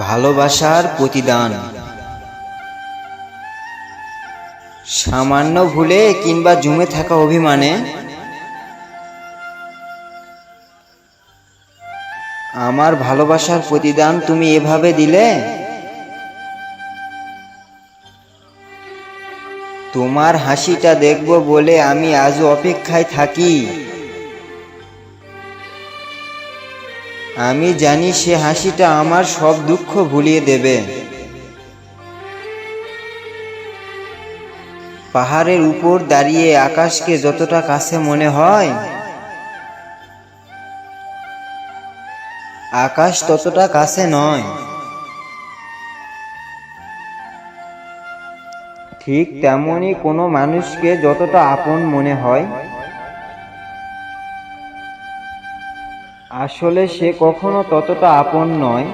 ভালোবাসার প্রতিদান। সামান্য ভুলে কিংবা জমে থাকা অভিমানে আমার ভালোবাসার প্রতিদান তুমি এভাবে দিলে? তোমার হাসিটা দেখব বলে আমি আজও অপেক্ষায় থাকি। আমি জানি সে হাসিটা আমার সব দুঃখ ভুলিয়ে দেবে। পাহাড়ের উপর দাঁড়িয়ে আকাশকে যতটা কাছে মনে হয়, আকাশ ততটা কাছে নয়। ঠিক তেমনই কোনো মানুষকে যতটা আপন মনে হয়। আসলে সে কখনো ততটা আপন নয়।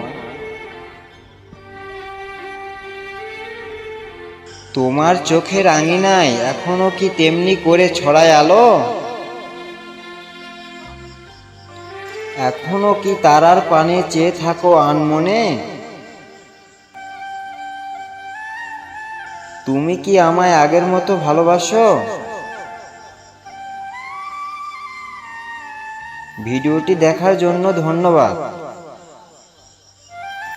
তোমার চোখের আঙিনায় এখনও কি তেমনি করে ছড়ায় আলো? এখনও কি তারার পানে চেয়ে থাকো আনমনে? তুমি কি আমায় আগের মতো ভালোবাসো? ভিডিওটি দেখার জন্য ধন্যবাদ।